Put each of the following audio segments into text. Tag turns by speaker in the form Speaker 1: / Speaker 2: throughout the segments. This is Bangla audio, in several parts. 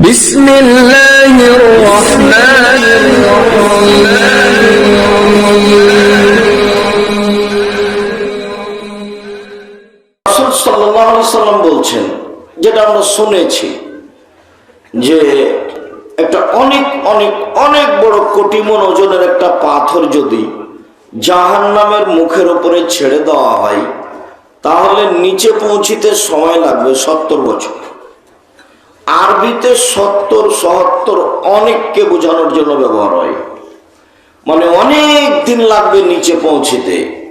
Speaker 1: بسم الله الرحمن
Speaker 2: রাসূল সাল্লাল্লাহু আলাইহি সাল্লাম বলছেন যেটা আমরা শুনেছি যে একটা অনেক অনেক অনেক বড় কোটি মন ওজনের একটা পাথর যদি জাহান্নামের মুখের উপরে ছেড়ে দেওয়া হয় তাহলে নিচে পৌঁছিতে সময় লাগবে সত্তর বছর আরবিতে সত্তর সত্তর অনেককে বোঝানোর জন্য ব্যবহার হয়। মানে অনেক দিন লাগবে নিচে পৌঁছিতে।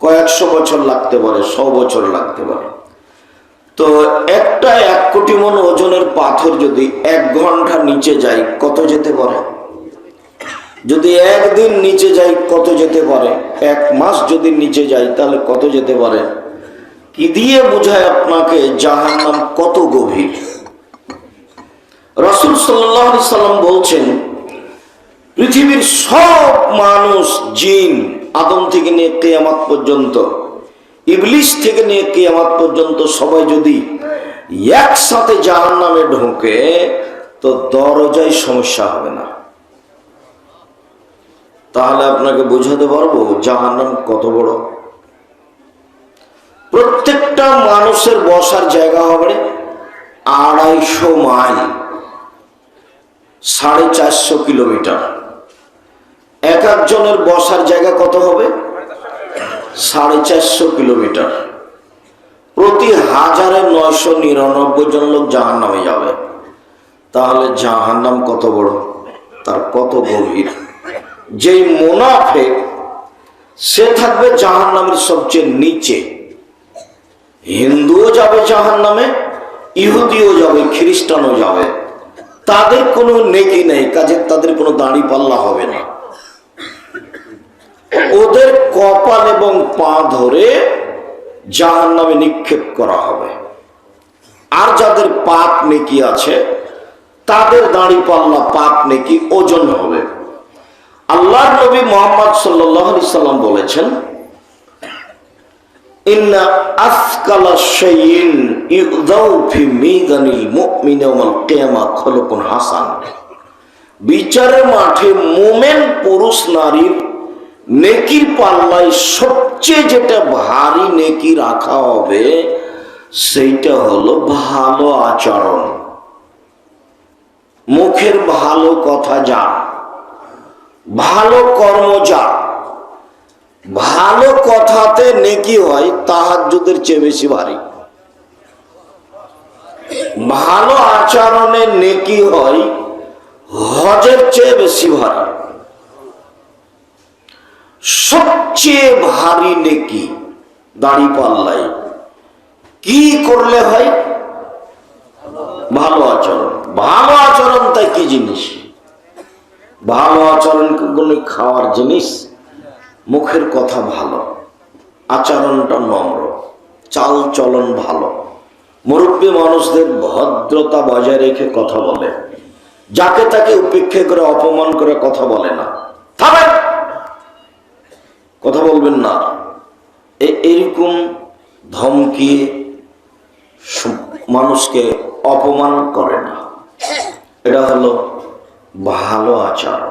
Speaker 2: কয়েকশো বছর লাগতে পারে শ বছর লাগতে পারে। তো একটা এক কোটি মন ওজনের পাথর যদি এক ঘণ্টা নিচে যায়, কত যেতে পারে? যদি একদিন নিচে যাই কত যেতে পারে? এক মাস যদি নিচে যাই তাহলে কত যেতে পারে? কি দিয়ে বোঝায় আপনাকে জাহান্নাম কত গভীর? রসুল সাল্লাম বলছেন, পৃথিবীর সব মানুষ জিন, আদম থেকে নিয়ে কেয়ামাত পর্যন্ত ইবলিশ থেকে নিয়ে কেয়ামাত পর্যন্ত সবাই যদি একসাথে জাহান নামে ঢোকে, তো দরজায় সমস্যা হবে না। তাহলে আপনাকে বোঝাতে পারব জাহান নাম কত বড়? প্রত্যেকটা মানুষের বসার জায়গা হবে আড়াইশো মাইল। সাড়ে চারশো কিলোমিটার। এক একজনের বসার জায়গা কত হবে? সাড়ে চারশো কিলোমিটার। প্রতি হাজারে নয়শো নিরানব্বই জন লোক জাহান নামে যাবে। তাহলে জাহান নাম কত বড়? তার কত গভীর? যেই মোনাফে, সে থাকবে জাহান নামের সবচেয়ে নিচে। হিন্দুও যাবে জাহান নামে ইহুদিও যাবে, খ্রিস্টানও যাবে। তাদের কোনো নেকি নেই, কাজে তাদের কোনো দাড়ি পাল্লা হবে না। ওদের কপাল এবং পা ধরে জাহান নামে নিক্ষেপ করা হবে। আর যাদের পাপ নেকি আছে, তাদের দাড়ি পাল্লা পাপ নেকি ওজন হবে। আল্লাহ নবী মোহাম্মদ সাল্লাম বলেছেন ইন্না মাঠে মোমেন, পুরুষ নারীর পাল্লায় সবচেয়ে যেটা ভারী নেকি রাখা হবে, সেইটা হলো ভালো আচরণ। মুখের ভালো কথা যা, ভালো কর্ম যা ভালো কথাতে নেকি হয়, তাহাজ্জুদের চেয়ে বেশি ভারী। ভালো আচরণে নেকি হয়, হজের চেয়ে বেশি ভারী। সবচেয়ে ভারী নেকি দাড়ি পাল্লাই কি করলে হয়? ভালো আচরণ। ভালো আচরণ তাই কি জিনিস? ভালো আচরণ খাওয়ার জিনিস? মুখের কথা ভালো, আচরণটা নম্র, চাল চলন ভালো। মুরব্বী মানুষদের ভদ্রতা বজায় রেখে কথা বলে। যাকে তাকে উপেক্ষা করে, অপমান করে কথা বলে না। কথা বলবেন না। এরকম ধমকিয়ে সু- মানুষকে অপমান করে না। এটা হলো ভালো আচরণ।